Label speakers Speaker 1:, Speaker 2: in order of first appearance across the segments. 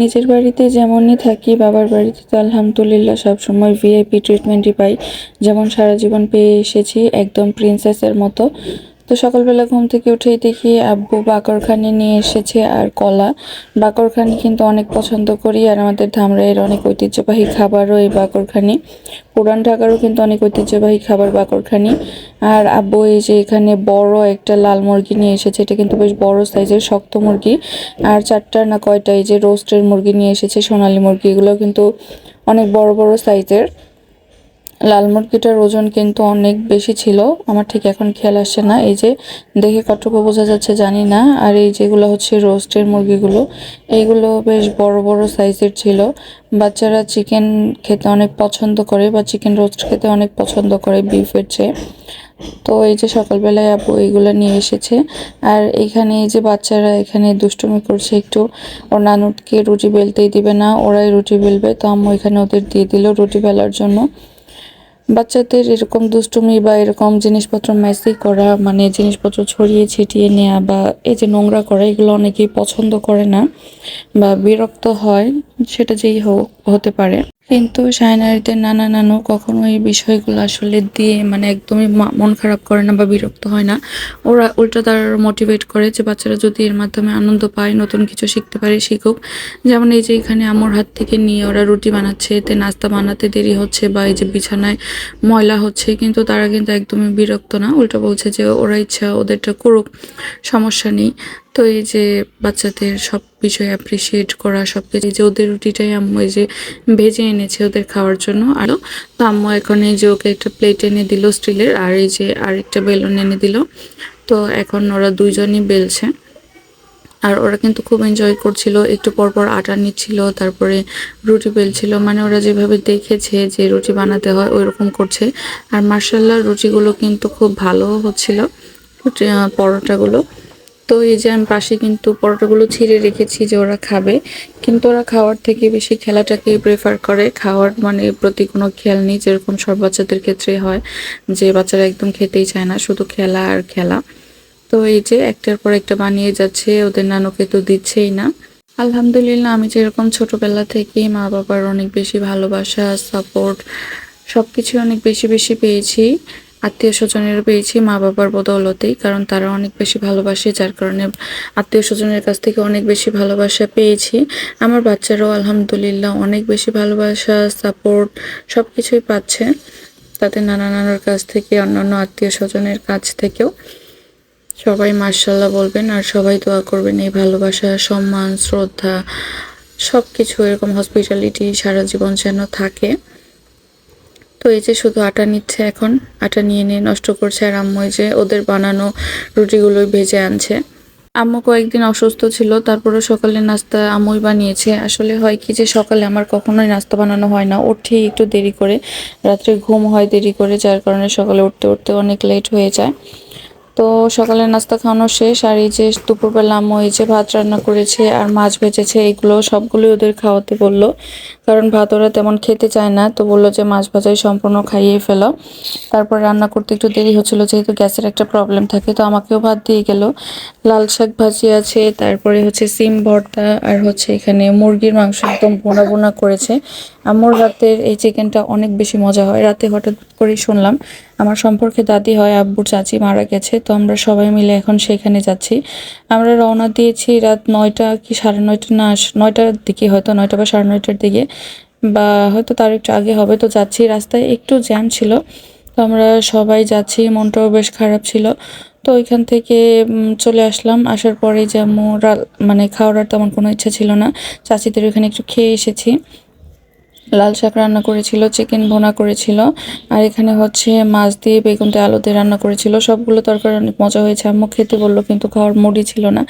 Speaker 1: নিজের বাড়িতে যেমনই থাকি, বাবার বাড়িতে তো আলহামদুলিল্লাহ সবসময় ভিআইপি ট্রিটমেন্টই পাই। যেমন সারা জীবন পেয়ে এসেছি, একদম প্রিন্সেসের মতো। তো সকালবেলা ঘুম থেকে উঠেই দেখি আব্বু বাকরখানি নিয়ে এসেছে আর কলা। বাকরখানি কিন্তু অনেক পছন্দ করি আর আমাদের ধামরাইয়ের অনেক ঐতিহ্যবাহী খাবারও এই বাকরখানি। পুরান ঢাকারও কিন্তু অনেক ঐতিহ্যবাহী খাবার বাকরখানি। আর আব্বু এই যে এখানে বড় একটা লাল মুরগি নিয়ে এসেছে, এটা কিন্তু বেশ বড় সাইজের শক্ত মুরগি। আর চারটা না কয়টা এই যে রোস্টের মুরগি নিয়ে এসেছে, সোনালী মুরগি এগুলো কিন্তু অনেক বড় বড় সাইজের। লাল মুরগিটার ওজন কিন্তু অনেক বেশি ছিল। আমার ঠিক এখন খেয়াল আসছে না। এই যে দেখে কতটুকু বোঝা যাচ্ছে জানি না। আর এই যেগুলো হচ্ছে রোস্টের মুরগিগুলো, এইগুলো বেশ বড় বড় সাইজের ছিল। বাচ্চারা চিকেন খেতে অনেক পছন্দ করে বা চিকেন রোস্ট খেতে অনেক পছন্দ করে বিফের চেয়ে। তো এই যে সকালবেলায় আপু এইগুলো নিয়ে এসেছে। আর এখানে এই যে বাচ্চারা এখানে দুষ্টুমি করছে একটু। ওর নানুকে রুটি বেলতেই দিবে না, ওরাই রুটি বেলবে। তো আম্মু এখানে ওদের দিয়ে দিল রুটি বেলার জন্য। বাচ্চাদের এরকম দুষ্টুমি বা এরকম জিনিসপত্র মেসি করা মানে জিনিসপত্র ছড়িয়ে ছিটিয়ে নেওয়া বা এই যে নোংরা করা, এগুলো অনেকেই পছন্দ করে না বা বিরক্ত হয়, সেটা যেই হোক, হতে পারে। কিন্তু সায়নারিদের নানা নানু কখনো এই বিষয়গুলো আসলে দিয়ে মানে একদমই মন খারাপ করে না বা বিরক্ত হয় না। ওরা উল্টা তার মোটিভেট করে যে বাচ্চারা যদি এর মাধ্যমে আনন্দ পায়, নতুন কিছু শিখতে পারে, শিখুক। যেমন এই যে এখানে আমার হাত থেকে নিয়ে ওরা রুটি বানাচ্ছে, এতে নাস্তা বানাতে দেরি হচ্ছে বা এই যে বিছানায় ময়লা হচ্ছে, কিন্তু তারা কিন্তু একদমই বিরক্ত না। উল্টো বলছে যে ওরা ইচ্ছা ওদেরটা করুক, সমস্যা নেই। তো এই যে বাচ্চাদের সব বিষয় অ্যাপ্রিসিয়েট করা সব কিছু যে ওদের রুটিটাই আম্মু এই যে ভেজে এনেছে ওদের খাওয়ার জন্য। আরও তো আম্মু এখন এই যে ওকে একটা প্লেট এনে দিল স্টিলের, আর এই যে আরেকটা বেলুন এনে দিল। তো এখন ওরা দুইজনই বেলছে। আর ওরা কিন্তু খুব এনজয় করছিল, একটু পর পর আটা নিচ্ছিল, তারপরে রুটি বেলছিল। মানে ওরা যেভাবে দেখেছে যে রুটি বানাতে হয় ওই রকম করছে। আর মার্শাল্লাহ রুটিগুলো কিন্তু খুব ভালো হচ্ছিল পরোটাগুলো। তো এই যে আমি পাশে কিন্তু পরোটাগুলো ছিঁড়ে রেখেছি যে ওরা খাবে। কিন্তু ওরা খাওয়ার থেকে বেশি খেলাটাকে প্রেফার করে। খাওয়ার মানে প্রতি কোনো খেয়াল নেই, যেরকম সব বাচ্চাদের ক্ষেত্রে হয় যে বাচ্চারা একদম খেতেই চায় না, শুধু খেলা আর খেলা। তো এই যে একটার পর একটা বানিয়ে যাচ্ছে, ওদের নানুকে তো দিচ্ছেই না। আলহামদুলিল্লাহ, আমি যেরকম ছোটবেলা থেকেই মা বাবার অনেক বেশি ভালোবাসা সাপোর্ট সব কিছু অনেক বেশি বেশি পেয়েছি। আত্মীয় স্বজনেরও পেয়েছি মা বাবার বদৌলতেই, কারণ তারা অনেক বেশি ভালোবাসে, যার কারণে আত্মীয় স্বজনের কাছ থেকে অনেক বেশি ভালোবাসা পেয়েছি। আমার বাচ্চারাও আলহামদুলিল্লাহ অনেক বেশি ভালোবাসা, সাপোর্ট সব কিছুই পাচ্ছে তাদের নানা নানার কাছ থেকে, অন্যান্য আত্মীয় স্বজনের কাছ থেকেও। সবাই মার্শাল্লাহ বলবেন আর সবাই দোয়া করবেন এই ভালোবাসা, সম্মান, শ্রদ্ধা সব কিছু এরকম হসপিটালিটি সারা জীবন যেন থাকে। তো এই যে শুধু আটা নিচ্ছে এখন, আটা নিয়ে নিয়ে নষ্ট করছে আর আম্মু যে ওদের বানানো রুটিগুলোই ভেজে আনছে। আম্মু কয়েকদিন অসুস্থ ছিল তারপরে সকালে নাস্তা আমুই বানিয়েছে। আসলে হয় কি যে সকালে আমার কখনোই নাস্তা বানানো হয় না, উঠি একটু দেরি করে, রাত্রে ঘুম হয় দেরি করে, যার কারণে সকালে উঠতে উঠতে অনেক লেট হয়ে যায়। তো সকালে নাস্তা খাওয়ানো শেষ, আর এই যে দুপুরবেলা আম্মু যে ভাত রান্না করেছে আর মাছ ভেজেছে, এইগুলো সবগুলোই ওদের খাওয়াতে বলল। কারণ ভাত ওরা তেমন খেতে চায় না, তো বলল যে মাছ ভাজাই সম্পূর্ণ খাইয়ে ফেলো। তারপর রান্না করতে একটু দেরি হচ্ছিল, যেহেতু গ্যাসের একটা প্রবলেম থাকে, তো আমাকেও ভাত দিয়ে গেল। লাল শাক ভাজি আছে, তারপরে হচ্ছে সিম ভর্তা, আর হচ্ছে এখানে মুরগির মাংস একদম বোনা বোনা করেছে। আম্মুর রাতের এই চিকেনটা অনেক বেশি মজা হয়, রাতে হঠাৎ করেই শুনলাম আমার সম্পর্কে দাদি হয়, আব্বুর চাচি মারা গেছে, তো আমরা সবাই মিলে এখন সেখানে যাচ্ছি। আমরা রওনা দিয়েছি রাত নয়টা কি সাড়ে নয়টা, না, নয়টার দিকে হয়তো, নয়টা বা সাড়ে নয়টার দিকে, বা হয়তো তার একটু আগে হবে, তো যাচ্ছি। রাস্তায় একটু জ্যাম ছিল, তো আমরা সবাই যাচ্ছি, মনটাও বেশ খারাপ ছিল। তো ওইখান থেকে চলে আসলাম, আসার পরে যেমন মানে খাওয়ার তেমন কোনো ইচ্ছা ছিল না। চাচিদের ওখানে একটু খেয়ে এসেছি। লাল শাক রান্না করেছিল চিকেন ভোনা করেছিল, আর এখানে হচ্ছে মাছ দিয়ে বেগুন দিয়ে আলু দিয়ে রান্না করেছিল। সবগুলো তরকারি অনেক মজা হয়েছে। আম্মু খেতে বলল, কিন্তু খাওয়ার মুডি ছিল না।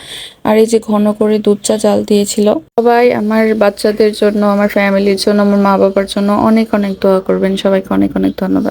Speaker 1: আর এই যে ঘন করে দুধ চা জাল দিয়েছিল। সবাই আমার বাচ্চাদের জন্য, আমার ফ্যামিলির জন্য, আমার মা বাবার জন্য অনেক অনেক দোয়া করবেন। সবাইকে অনেক অনেক ধন্যবাদ।